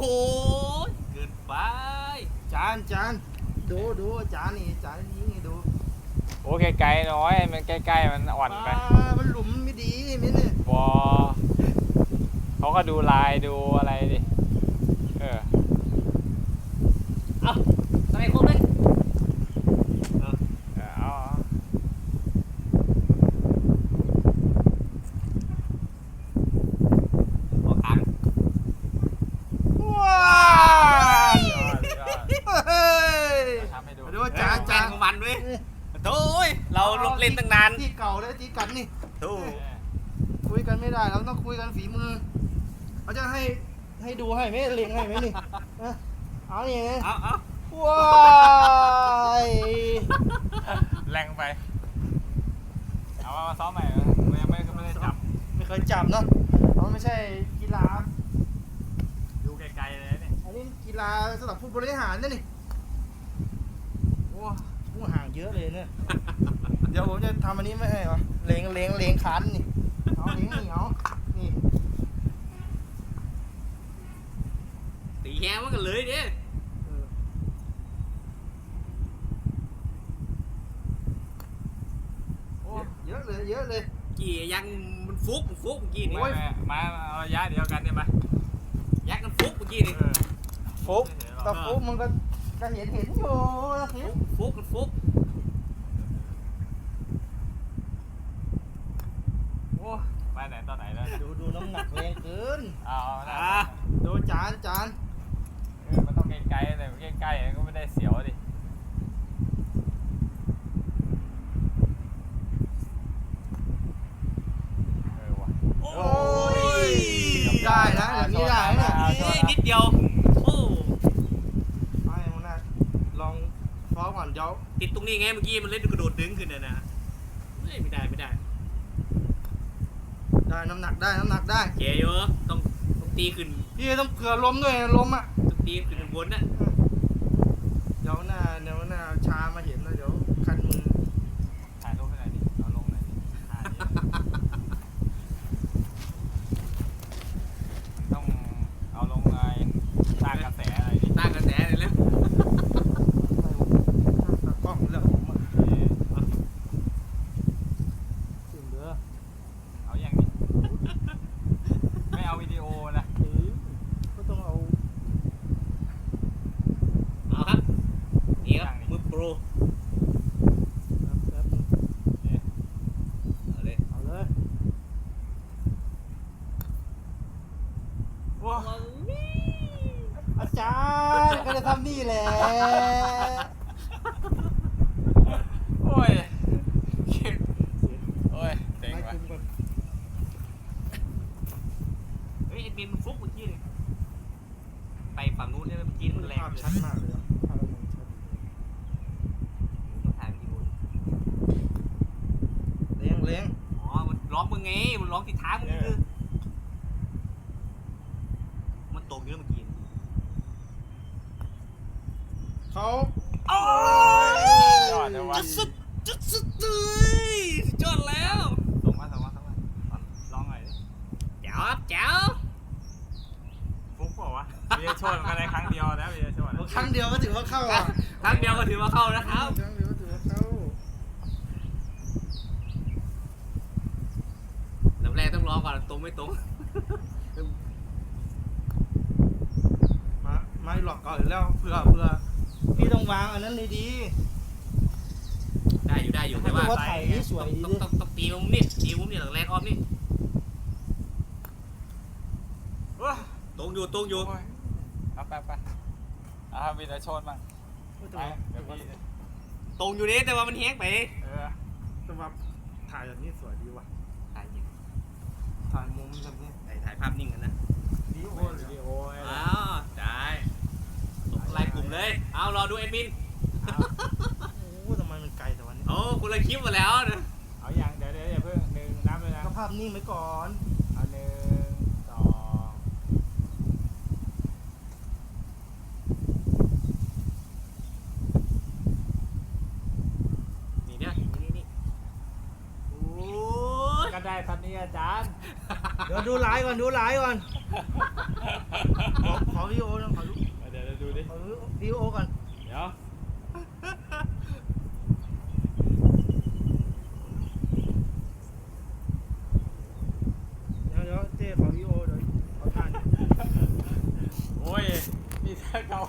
โหเกินไป จานจานดูดูจานนี่จานยิงให้ดูโอ้ไกลๆน้อยมันใกล้ๆมันอ่อนไปปลามันหลุมไม่ดีมิ้นเนี่ยบอเขาก็ดูลายดูอะไรดิ เออ เอาทำไมครบเลย เออเอา หัวค้าง ว้าว ยอดยอด เฮ้ย ทำให้ดู มาดูจาน แฟ จาน น ของมันเว้ย โถ่ยเราเล่นตั้งนานที่เก่าเลยที่กันนี่โถ่คุยกันไม่ได้เราต้องคุยกันฝีมือเขาจะให้ให้ดูให้ไหมเลียงให้ไหมนี่นะเอานี่ไงเอาเอาว้ายแรงไป เอามาซ้อมใหม่เหรอยังไม่ไม่ได้จับ ไม่เคยจับเนาะเพราะไม่ใช่กีฬา ดูไกลๆเลยนี่ อันนี้กีฬาสำหรับผู้บริหารนะนี่โอ้ ผู้ห่างเยอะเลยเนี่ย เดี๋ยวผมจะทำอันนี้ไม่ให้เหรอเลงเลงเลงคันนี่ เอาเลงนี่เอานี่ตีแฮมันกันเลยเนี่ยเออโอ้เยอะเลยเยอะเลย กี่ยังมันฟุกมันฟุกเมื่อกี้นี่ไม่ไม่มาเอาระยะเดียวกันได้ไหมยักษ์มันฟุกเมื่อกี้นี่เออฟุกแต่ฟุกมันก็ ก็เห็นเห็นอยู่นะสิฟุกมันฟุกโอ้ไปไหนตอนไหนแล้วเนี่ยดูดูน้ำหนักแรงเกินเอาเอานะอะดูจานจานเออมันต้องไกลๆแต่ใกล้ๆก็ไม่ได้เสียวดิเออว่ะโอ้ยได้นะแบบนี้ได้นะ เอาโทษเอ้ยนะนิดเดียวโอ้ ไอ้มันน่ะลองฟ้องก่อนเดี๋ยว ติดตรงนี้ไงเมื่อกี้มันเล่นกระโดดดึงขึ้นน่ะนะเฮ้ยไม่ได้ไม่ได้ได้น้ำหนักได้น้ำหนักได้เก๋เยอะต้องต้องตีขึ้นพี่ต้องเผื่อล้มด้วยนะล้มอะต้องตีขึ้นบนน่ะเดี๋ยวหน้าเดี๋ยวหน้าชามาเห็นแล้วเดี๋ยวคันมือ ถ่ายรูปให้หน่อยดิ เอาลงหน่อยดิถ่ายดิมันต้องเอาลงไงสร้างกระแสอะไรดิ ตั้งกระแสเลยแล้ว ตากล้องแล้วผมอะ เออ ถึงเด้อ เอาอย่างนี้ ไม่เอาวิดีโอนะ เอ้ยก็ต้องเอา เอาครับนี่ ครับมือโปรแป๊บนึงเนี่ยเอาเลยเอาเลยว้าอาจารย์ก็จะทำนี่แหละโอ้ยโอ้ยเจ๋งไม่ว่ะคุมก่อนเฮ้ยไอ้บินมันฟุกเมื่อกี้เลยไปฝั่งนู้นเนี่ยเมื่อกี้มันแรงภาพเลยชัดมากเลยอะภาพมันชัด ต้องถ่ายวิดีโอ เลี้ยงเลี้ยง อ๋อ มันร้องมึงไงมันร้องติดท้ายมึงคือ มันตกอยู่แล้วเมื่อกี้เขาโอ้ยอดเลยวะจะสุดจะสุดเลยสุดยอดแล้วส่งมาส่งมาส่งมาลองหน่อยดิแจ๋วครับแจ๋วฟุกเปล่าวะวิดีโอโชว์มันก็ได้ครั้งเดียวนะวิดีโอโชว์นะครั้งเดียวก็ถือว่าเข้าอะครั้งเดียวก็ถือว่าเข้านะครับ ครั้งเดียวก็ถือว่าเข้า ลำแรกต้องรอก่อนตรงไม่ตรง มาไม่หลอกก่อนอยู่แล้วเผื่อเผื่อพี่ต้องวางอันนั้นเลยดีได้อยู่ได้อยู่เพแต่ราะว่าว่าถ่ายนี่สวยดีต้องดิต้องต้องตีมุมนี่ตีมุมนี่หลังแรกออฟนี่ว้าตรงอยู่ตรงอยู่โอ้ยเอาไปไปเอาวิดีโอโชว์บ้างไปเดี๋ยวพี่ตรงอยู่นี่แต่ว่ามันแห้งไปเออแต่ว่าถ่ายแบบนี้สวยดีว่ะถ่ายยิง ถ่ายมุมแบบนี้ถ่ายถ่ายภาพนิ่งกันนะดีโอวิเลยดีโอไอ้อ้าวได้ส่งไลน์กลุ่มเลย เอารอดูแอดมินโอ้ทำไมมันไกลแต่วันนี้โอ้คุณละคลิปมาแล้วนะเอาอย่างเดี๋ยวเดี๋ยวอย่าเพิ่งหนึ่งนับเลยนะก็ภาพนิ่งไว้ก่อนเอาหนึ่งสอง นี่เนี่ยนี่นี่โอ้ย ก็ได้ต อนนี้อาจารย์ เดี๋ยวดูไลน์ก่อนดูไลน์ก่อน ขอขอวิดีโอนะขอรูปเดี๋ยวเราดูดิ ขอวิดีโอก่อน เดี๋ยว เดี๋ยวเดี๋ยวเจ๊ขอวิดีโอเดี๋ยวขอถ่ายโอ้ยนี่ถ้าเขา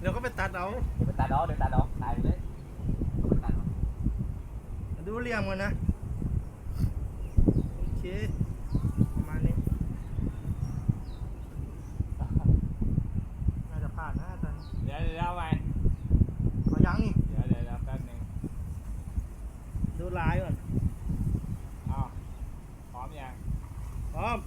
เดี๋ยวก็ไปตัดเอาเดี๋ยวไปตัดดอกเดี๋ยวตัดดอกตายไปเลยเอาไปตัดดอกดูเหลี่ยมกันนะโอ เคประมาณนี้น่าจะผ่านนะอาจารย์เดี๋ยวเดี๋ยวเอาไปขอยังนี่เดี๋ยวเดี๋ยวเดี๋ยวแป๊บหนึงดูลายก่อนอ้าวพร้อมยังพร้อม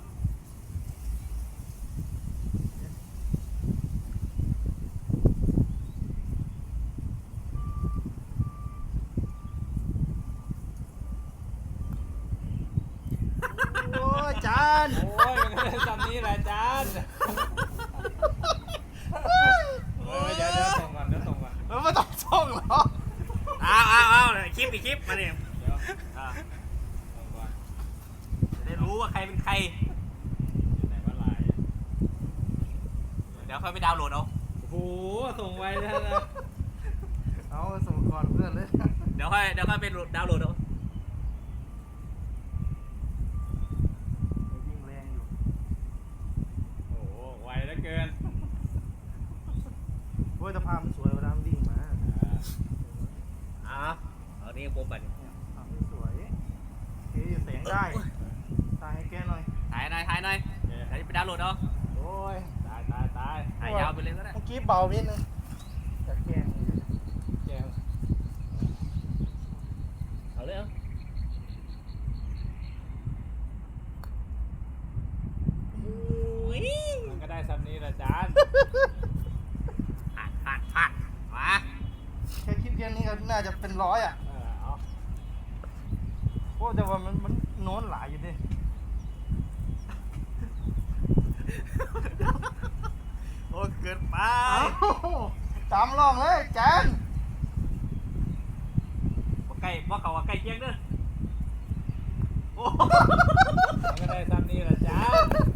โอ้ยจานโอ้ยมันก็ได้จำนี้แหละอาจารย์เออเดี๋ยวเดี๋ยวส่งก่อนเดี๋ยวส่งก่อนแล้วไม่ต้องส่งหรอกเอาเอาเอาเดี๋ยวคลิปอีกคลิปมาเนี่ยเดี๋ยวอ่าส่งก่อนจะได้รู้ว่าใครเป็นใคร อยู่ไหนว่าลายเดี๋ยวค่อยไปดาวน์โหลดเอา โอ้โหส่งไวแล้วนะ เอาส่งก่อนเพื่อนเลย เดี๋ยวค่อยเดี๋ยวค่อยไปดาวน์โหลดเอา ยิงแรงอยู่ โอ้โหไวเหลือเกิน โอ้ยแต่ภาพมันสวยเวลามันวิ่งมาอ่าอ่าเอานี่ปุ๊บไปเนี่ยภาพมันสวยเฮ้ยแสงได้ตายให้แกหน่อยถ่ายหน่อยถ่ายหน่อยโอเคเดี๋ยวไปดาวน์โหลดเอาโอ้ยตายตายตายถ่ายยาวไปเลยก็ได้เมื่อกี้เบานิดนึงจะแกล้งอยู่ แกง เอาเลยเอาโอ้ย มันก็ได้ซ้ำนี้แหละอาจารย์ ผ่านผ่านผ่านมา แค่คลิปแค่นี้ก็น่าจะเป็น ร้อยอะเออเอาโอ้แต่ว่ามันมันโน้นหลายอยู่ดิโอ้เกินไปเอ้าตามลองเลยแจนว่าใกล้ว่าเขาว่าใกล้เคียงเด้อโอ้มันก็ได้ซ้ำนี้แหละอาจารย์